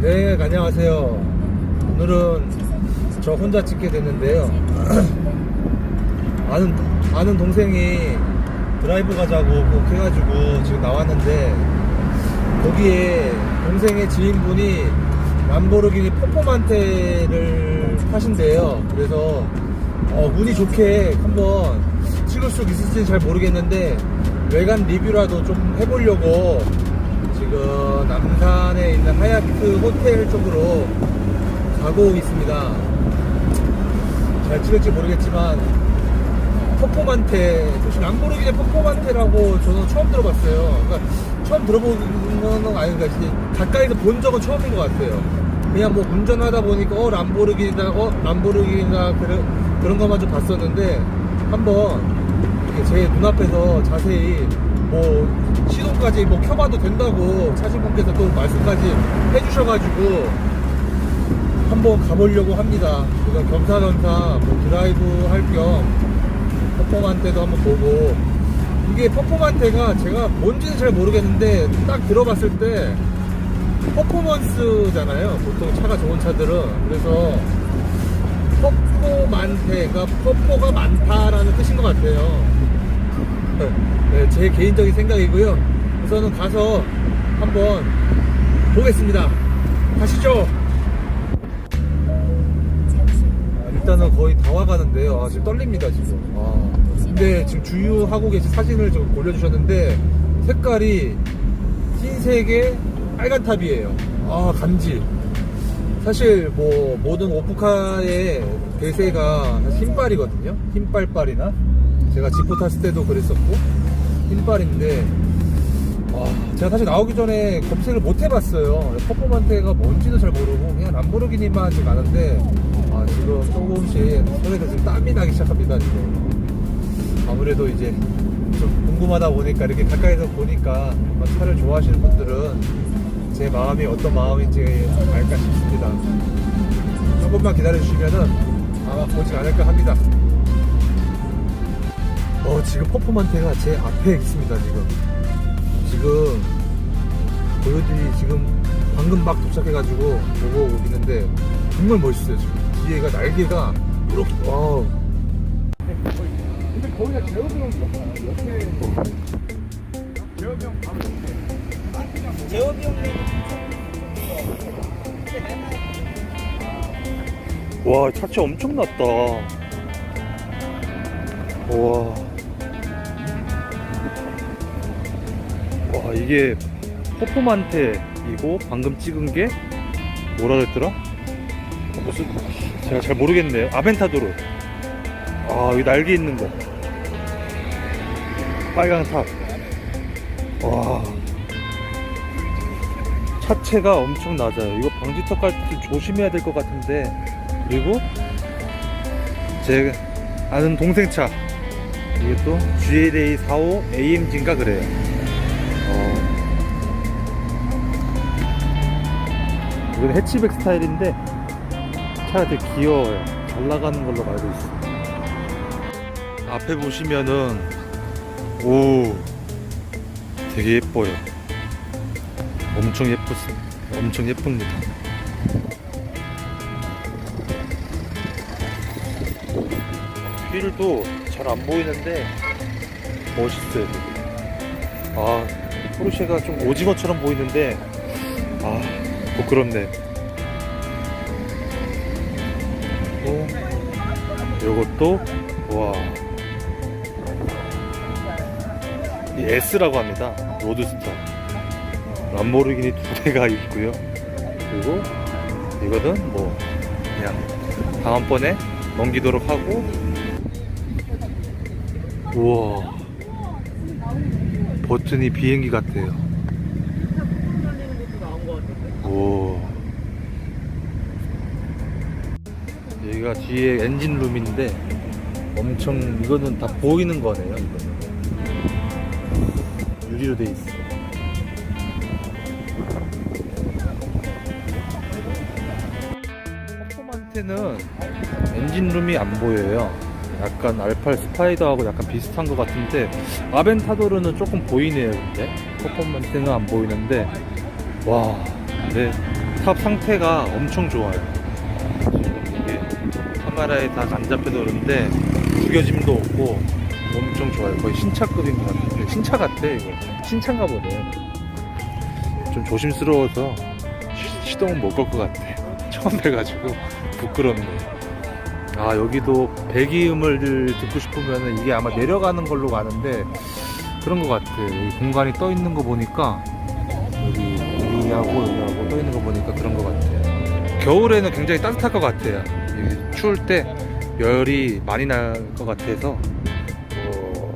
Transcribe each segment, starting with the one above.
네, 안녕하세요. 오늘은 저 혼자 찍게 됐는데요. 아는, 아는 동생이 드라이브 가자고 꼭 해가지고 지금 나왔는데, 거기에 동생의 지인분이 람보르기니 퍼포만테를 타신대요. 그래서, 어, 운이 좋게 한번 찍을 수 있을지는 잘 모르겠는데, 외관 리뷰라도 좀 해보려고 지금 남산에 있는 하얏트 호텔 쪽으로 가고 있습니다. 잘 찍을지 모르겠지만 퍼포만테, 혹시 람보르기니 퍼포만테라고 저는 처음 들어봤어요. 그러니까 처음 들어보는 건 아닌가 이제 가까이서 본 적은 처음인 것 같아요. 그냥 뭐 운전하다 보니까 어 람보르기니다, 어 람보르기니다 그런 그런 것만 좀 봤었는데 한번 제 눈앞에서 자세히 뭐 시동까지 뭐 켜봐도 된다고 차주분께서 또 말씀까지 해주셔가지고 한번 가보려고 합니다. 그래서 겸사겸사 뭐 드라이브 할 겸 퍼포만테도 한번 보고 이게 퍼포만테가 제가 뭔지는 잘 모르겠는데 딱 들어봤을 때 퍼포먼스잖아요. 보통 차가 좋은 차들은 그래서 퍼포만테가 퍼포가 많다라는 뜻인 것 같아요. 네, 제 개인적인 생각이고요. 우선은 가서 한번 보겠습니다. 가시죠. 아, 일단은 거의 다 와가는데요. 아, 지금 떨립니다 지금. 아, 근데 지금 주유하고 계신 사진을 좀 올려주셨는데 색깔이 흰색에 빨간 탑이에요. 아 간지. 사실 뭐 모든 오프카의 대세가 흰빨이거든요. 흰빨빨이나 제가 지포 탔을 때도 그랬었고 흰빨인데 와, 제가 사실 나오기 전에 검색을 못 해봤어요. 퍼포먼테가 뭔지도 잘 모르고 그냥 람보르기니만 지금 아는데 아, 지금 조금씩 손에서 지금 땀이 나기 시작합니다. 지금 아무래도 이제 좀 궁금하다 보니까 이렇게 가까이서 보니까 차를 좋아하시는 분들은 제 마음이 어떤 마음인지 알까 싶습니다. 조금만 기다려주시면은 아마 보지 않을까 합니다. 어, 지금 퍼포먼테가 제 앞에 있습니다, 지금. 지금, 보여드리, 지금 방금 막 도착해가지고 보고 있는데, 정말 멋있어요, 지금. 뒤에가 날개가, 이렇게, 와우. 근데 거기가 제어병 옆에, 제어병 바로 와, 차체 엄청 났다. 와. 이게 퍼포만테이고 방금 찍은 게 뭐라 그랬더라? 무슨 제가 잘 모르겠네요. 아벤타도르. 아, 여기 날개 있는 거. 빨강 탑. 와. 차체가 엄청 낮아요. 이거 방지턱 갈때좀 조심해야 될 것 같은데. 그리고 제 아는 동생 차. 이게 또 GLA 45 AMG인가 그래요. 이건 해치백 스타일인데 차가 되게 귀여워요. 잘 나가는 걸로 알고 있어요. 앞에 보시면은 오 되게 예뻐요. 엄청 예쁘습니다. 엄청 예쁩니다. 휠도 잘 안 보이는데 멋있어요. 되게. 아 포르쉐가 좀 오징어처럼 보이는데 아 부끄럽네. 또 요것도 와. 이 S라고 합니다. 로드스터. 람보르기니 두 대가 있고요. 그리고 이거는 뭐 그냥 다음번에 넘기도록 하고 우와 버튼이 비행기 같아요. 오 여기가 뒤에 엔진룸인데 엄청 이거는 다 보이는 거네요. 이거는. 유리로 돼 있어. 퍼포먼테는 엔진룸이 안 보여요. 약간 알팔 스파이더하고 약간 비슷한 것 같은데 아벤타도르는 조금 보이네요. 근데 퍼포먼테는 안 보이는데 와, 근데 탑 상태가 엄청 좋아요. 카메라에 다안 잡혀서 그런데 구겨짐도 없고 엄청 좋아요. 거의 신차급인 것 같은데 신차 같아 이거. 신차인가 보네. 좀 조심스러워서 시- 시동은 못 걸 것 같아. 처음 뵈가지고 부끄럽네. 아 여기도 배기음을 듣고 싶으면 이게 아마 내려가는 걸로 가는데 그런 것 같아. 여기 공간이 떠 있는 거 보니까 여기 여기하고 여기하고 떠 있는 거 보니까 그런 것 같아. 겨울에는 굉장히 따뜻할 것 같아요. 추울 때 열이 많이 날 것 같아서. 어,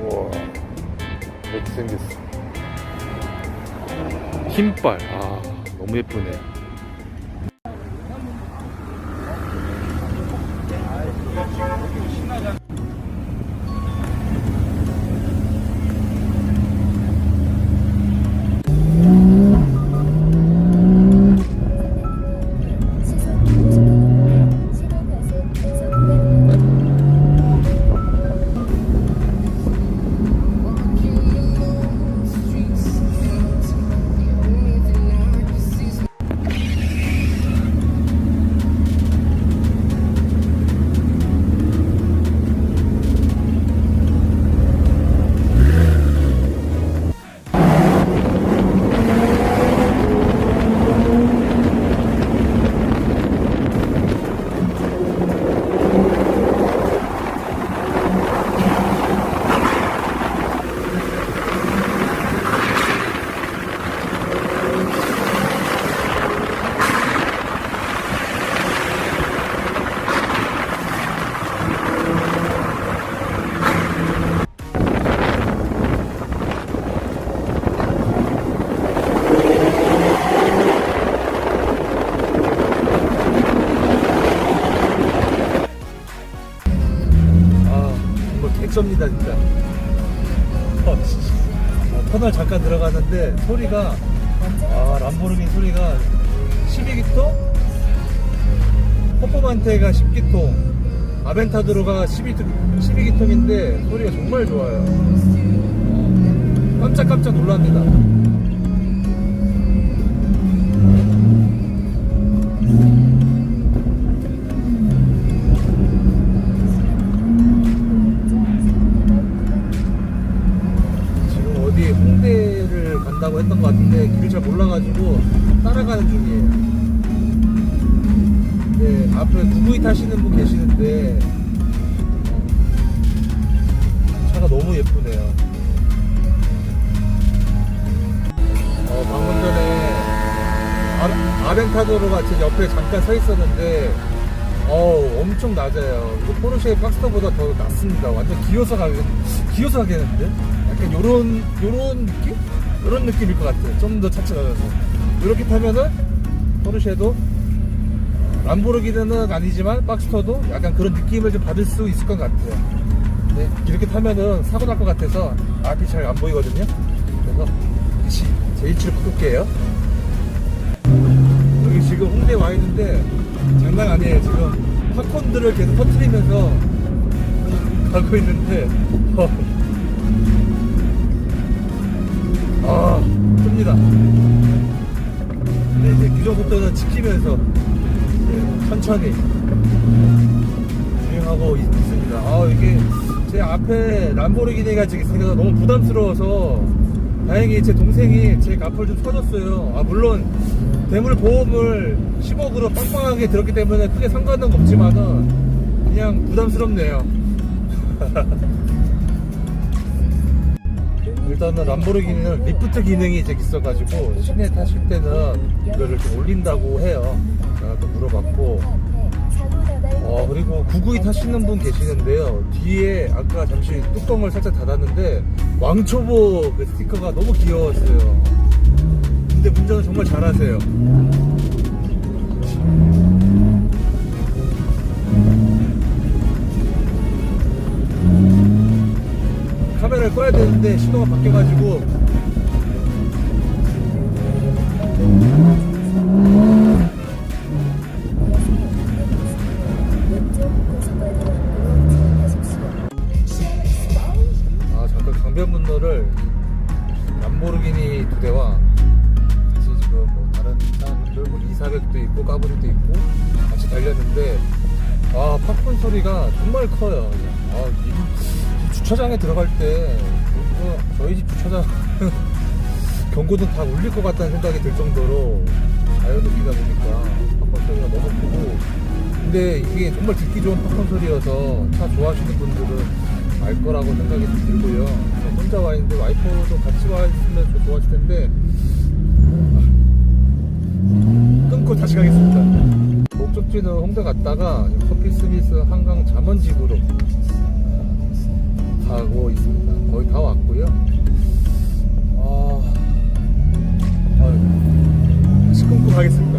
우와 이렇게 생겼어. 흰빨 아 너무 예쁘네. 이거 객섭니다, 진짜. 어. 어, 터널 잠깐 들어가는데 소리가, 아, 람보르기니 소리가 12기통? 퍼포만테가 10기통, 아벤타드로가 12, 12기통인데 소리가 정말 좋아요. 깜짝깜짝 놀랍니다. 잘 몰라가지고 따라가는 중이에요. 네, 앞에 구구이 타시는 분 계시는데 차가 너무 예쁘네요. 어, 방금 전에 아, 아벤타도로가 제 옆에 잠깐 서 있었는데 어우 엄청 낮아요. 이거 포르쉐 박스터보다 더 낮습니다. 완전 기어서 가겠, 기어서 가겠는데? 약간 요런, 요런 느낌? 요런 느낌일 것 같아요. 좀더 낮아서. 이렇게 타면은 포르쉐도 람보르기니는 아니지만 박스터도 약간 그런 느낌을 좀 받을 수 있을 것 같아요. 네, 이렇게 타면은 사고 날 것 같아서 앞이 잘 안 보이거든요. 그래서 다시 제1치를 바꿀게요. 여기 지금 홍대 와 있는데 장난 아니에요 지금 팝콘들을 계속 터트리면서 가고 있는데 어. 아 뜹니다 네, 이제 규정 속도는 지키면서 네, 천천히 주행하고 있, 습니다 아 이게 제 앞에 람보르기니가 지금 생겨서 너무 부담스러워서 다행히 제 동생이 제 앞을 좀 서줬어요. 아 물론 대물 보험을 10억으로 빵빵하게 들었기 때문에 크게 상관은 없지만은 그냥 부담스럽네요. 일단은 람보르기니는 리프트 기능이 이제 있어가지고 시내 타실 때는 이거를 좀 올린다고 해요. 제가 또 물어봤고. 어 그리고 992 타시는 분 계시는데요. 뒤에 아까 잠시 뚜껑을 살짝 닫았는데 왕초보 그 스티커가 너무 귀여웠어요. 근데 운전을 정말 잘하세요 카메라를 꺼야 되는데 신호가 바뀌어가지고. 아 잠깐 강변분로를 람보르기니 두 대와 같이 지금 뭐 다른 있고 까부리도 있고 같이 달렸는데 아 팝콘 소리가 정말 커요. 아, 이, 이 주차장에 들어갈 때 저희 집 주차장 경고등 다 울릴 것 같다는 생각이 들 정도로 자연음이다 보니까 팝콘 소리가 너무 크고 근데 이게 정말 듣기 좋은 팝콘 소리여서 차 좋아하시는 분들은 알 거라고 생각이 들고요. 저 혼자 와 있는데 와이프도 같이 와 있으면 좀 좋아질 텐데 끊고 다시 가겠습니다. 목적지는 홍대 갔다가 커피 스미스 한강 잠원집으로 가고 있습니다. 거의 다 왔고요. 아, 아유, 다시 끊고 가겠습니다.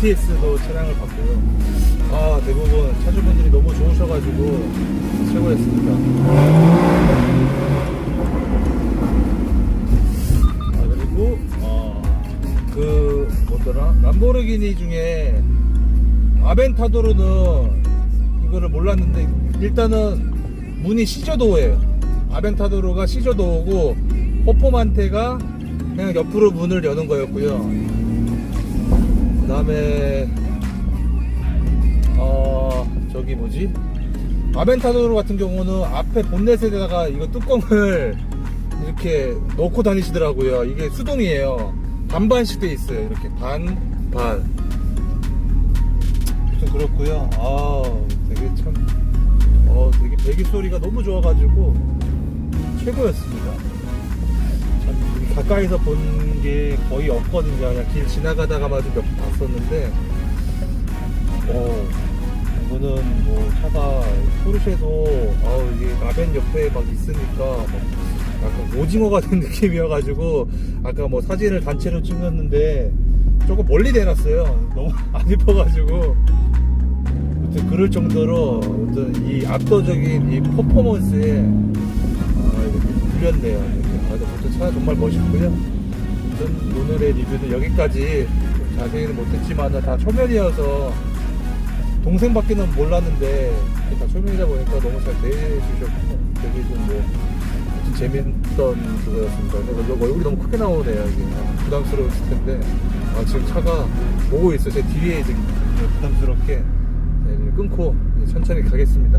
GTS도 차량을 받고요. 아 대부분 차주분들이 너무 좋으셔가지고 최고였습니다. 아 그리고 어 그 뭐더라 람보르기니 중에 아벤타도르는 이거를 몰랐는데 일단은 문이 시저도어예요. 아벤타도르가 시저도어고 포포만테가 그냥 옆으로 문을 여는 거였고요. 그 다음에 어 저기 뭐지? 아벤타도르 같은 경우는 앞에 본넷에다가 이거 뚜껑을 이렇게 넣고 다니시더라고요. 이게 수동이에요. 반반씩 돼 있어요. 이렇게 반, 반. 아무튼 그렇고요. 아, 되게 참, 어, 되게 배기 소리가 너무 좋아가지고 최고였습니다. 가까이서 본 게 거의 없거든요. 그냥 길 지나가다가마저 몇번 봤었는데, 어, 이거는 뭐 차가 포르쉐도 아 이게 라벤 옆에 막 있으니까 막 약간 오징어가 된 느낌이어가지고 아까 뭐 사진을 단체로 찍었는데 조금 멀리 내놨어요. 너무 안 이뻐가지고 아무튼 그럴 정도로 어떤 이 압도적인 이 퍼포먼스에 아 이렇게 불렸네요. 이렇게. 아, 근데 아무튼 차 정말 멋있고요. 오늘의 리뷰는 여기까지 자세히는 못했지만 다 초면이어서 동생밖에는 몰랐는데 다 초면이다 보니까 너무 잘 대해주셨고 되게 좀뭐 재밌던 그거였습니다. 근데 얼굴이 너무 크게 나오네요. 이게 아, 부담스러웠을 텐데 아, 지금 차가 오고 있어요. 제 뒤에 이제 부담스럽게 네, 끊고 천천히 가겠습니다.